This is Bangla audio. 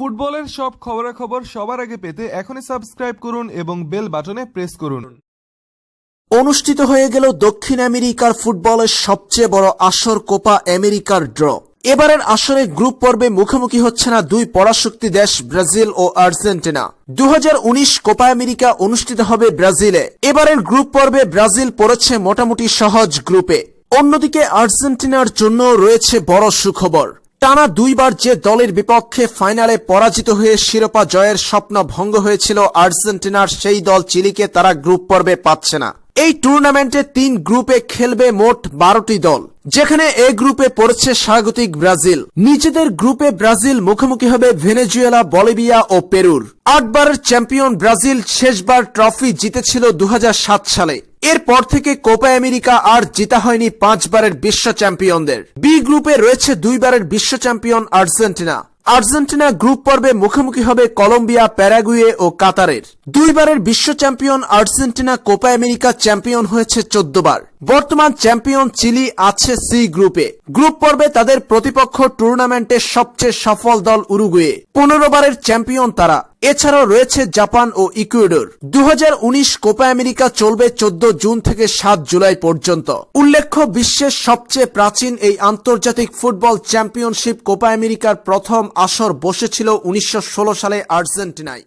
ফুটবলের সব খবরাখবর সবার আগে পেতে এখনই সাবস্ক্রাইব করুন এবং বেল বাটনে প্রেস করুন। অনুষ্ঠিত হয়ে গেল দক্ষিণ আমেরিকার ফুটবলের সবচেয়ে বড় আসর কোপা আমেরিকার ড্র। এবারের আসরে গ্রুপ পর্বে মুখোমুখি হচ্ছে না দুই পরাশক্তি দেশ ব্রাজিল ও আর্জেন্টিনা। দু হাজার উনিশ কোপা আমেরিকা অনুষ্ঠিত হবে ব্রাজিলে। এবারের গ্রুপ পর্বে ব্রাজিল পড়েছে মোটামুটি সহজ গ্রুপে। অন্যদিকে আর্জেন্টিনার জন্য রয়েছে বড় সুখবর। টানা দুইবার যে দলের বিপক্ষে ফাইনালে পরাজিত হয়ে শিরোপা জয়ের স্বপ্ন ভঙ্গ হয়েছিল আর্জেন্টিনার, সেই দল চিলিকে তারা গ্রুপ পর্বে পাচ্ছে না। এই টুর্নামেন্টে তিন গ্রুপে খেলবে মোট বারোটি দল, যেখানে এ গ্রুপে পড়েছে স্বাগতিক ব্রাজিল। নিজেদের গ্রুপে ব্রাজিল মুখোমুখি হবে ভেনেজুয়েলা, বলিভিয়া ও পেরুর। আটবারের চ্যাম্পিয়ন ব্রাজিল শেষবার ট্রফি জিতেছিল দু হাজার সাত সালে। এরপর থেকে কোপা আমেরিকা আর জিতা হয়নি পাঁচবারের বিশ্ব চ্যাম্পিয়নদের। বি গ্রুপে রয়েছে দুইবারের বিশ্ব চ্যাম্পিয়ন আর্জেন্টিনা। আর্জেন্টিনা গ্রুপ পর্বে মুখোমুখি হবে কলম্বিয়া, প্যারাগুয়ে ও কাতারের। দুইবারের বিশ্ব champion Argentina Copa America champion হয়েছে চোদ্দ বার বর্তমান চ্যাম্পিয়ন চিলি আছে সি গ্রুপে গ্রুপ পর্বে তাদের প্রতিপক্ষ টুর্নামেন্টের সবচেয়ে সফল দল উরুগুয়ে। পনেরো বারের চ্যাম্পিয়ন তারা। এছাড়াও রয়েছে জাপান ও ইকুয়েডর। দু হাজার উনিশ কোপা আমেরিকা চলবে চোদ্দ জুন থেকে সাত জুলাই পর্যন্ত। উল্লেখ্য, বিশ্বের সবচেয়ে প্রাচীন এই আন্তর্জাতিক ফুটবল চ্যাম্পিয়নশিপ কোপা আমেরিকার প্রথম আসর বসেছিল উনিশশো ষোলো সালে আর্জেন্টিনায়।